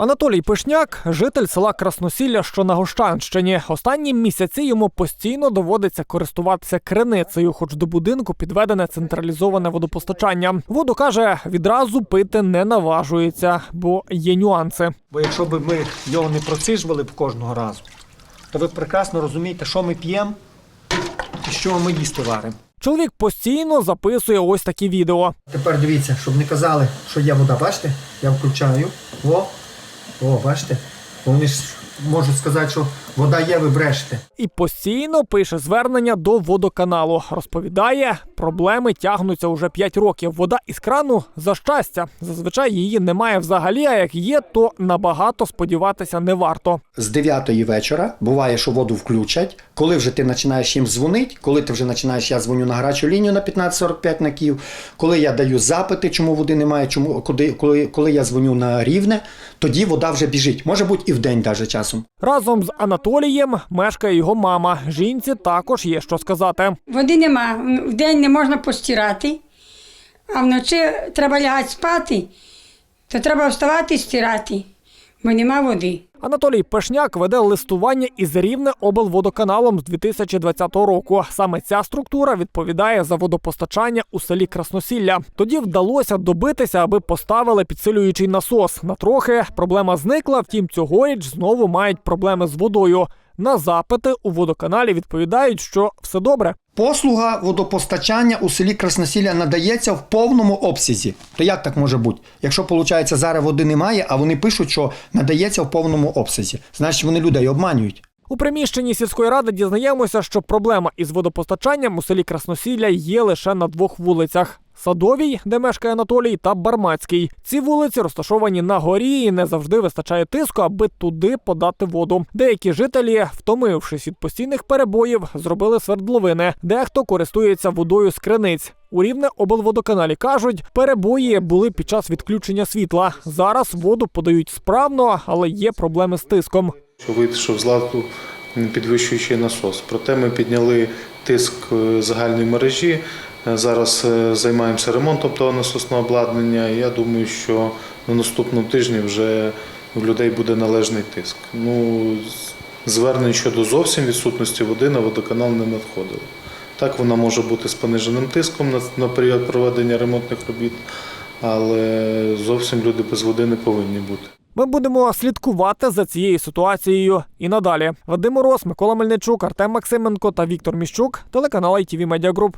Анатолій Пишняк житель села Красносілля, що на Гощанщині. Останні місяці йому постійно доводиться користуватися криницею, хоч до будинку підведене централізоване водопостачання. Воду каже, відразу пити не наважується, бо є нюанси. Бо якщо б ми його не процижували б кожного разу, то ви прекрасно розумієте, що ми п'ємо і що ми їсти варимо. Чоловік постійно записує ось такі відео. Тепер дивіться, щоб не казали, що є вода, бачите? Я включаю. О, о, бачите? Вони ж можуть сказати, що вода є, ви брешете. І постійно пише звернення до водоканалу. Розповідає, проблеми тягнуться уже 5 років. Вода із крану за щастя. Зазвичай її немає взагалі. А як є, то набагато сподіватися не варто. з 9 вечора буває, що воду включать. Коли вже ти починаєш їм дзвонити, коли ти вже починаєш, я дзвоню на гарячу лінію на 1545 на Київ, коли я даю запити, чому води немає, чому куди, коли, коли я дзвоню на рівне, тоді вода вже біжить. Може бути і в день даже часом. Разом з Анатолієм мешкає його мама. Жінці також є що сказати. Води нема. В день не можна постирати, а вночі треба лягати спати, то треба вставати і стирати, бо нема води. Анатолій Пешняк веде листування із рівне облводоканалом з 2020 року. Саме ця структура відповідає за водопостачання у селі Красносілля. Тоді вдалося добитися, аби поставили підсилюючий насос. На трохи проблема зникла. Втім, цьогоріч знову мають проблеми з водою. На запити у водоканалі відповідають, що все добре. Послуга водопостачання у селі Красносілля надається в повному обсязі. То як так може бути? Якщо виходить, зараз води немає, а вони пишуть, що надається в повному обсязі, значить вони людей обманюють. У приміщенні сільської ради дізнаємося, що проблема із водопостачанням у селі Красносілля є лише на двох вулицях. Садовій, де мешкає Анатолій, та Бармацький. Ці вулиці розташовані на горі і не завжди вистачає тиску, аби туди подати воду. Деякі жителі, втомившись від постійних перебоїв, зробили свердловини. Дехто користується водою з криниць. У рівне облводоканалі кажуть, перебої були під час відключення світла. Зараз воду подають справно, але є проблеми з тиском. що вийшов з ладу підвищуючий насос. Проте ми підняли тиск е, загальної мережі. Е, Зараз е, займаємося ремонтом того насосного обладнання. Я думаю, що на наступному тижні вже в людей буде належний тиск. Ну, звернень щодо зовсім відсутності води на водоканал не надходило. Так вона може бути з пониженим тиском на період проведення ремонтних робіт, але зовсім люди без води не повинні бути. Ми будемо слідкувати за цією ситуацією і надалі. Вадим Мороз, Микола Мельничук, Артем Максименко та Віктор Міщук, телеканал ITV Media Group.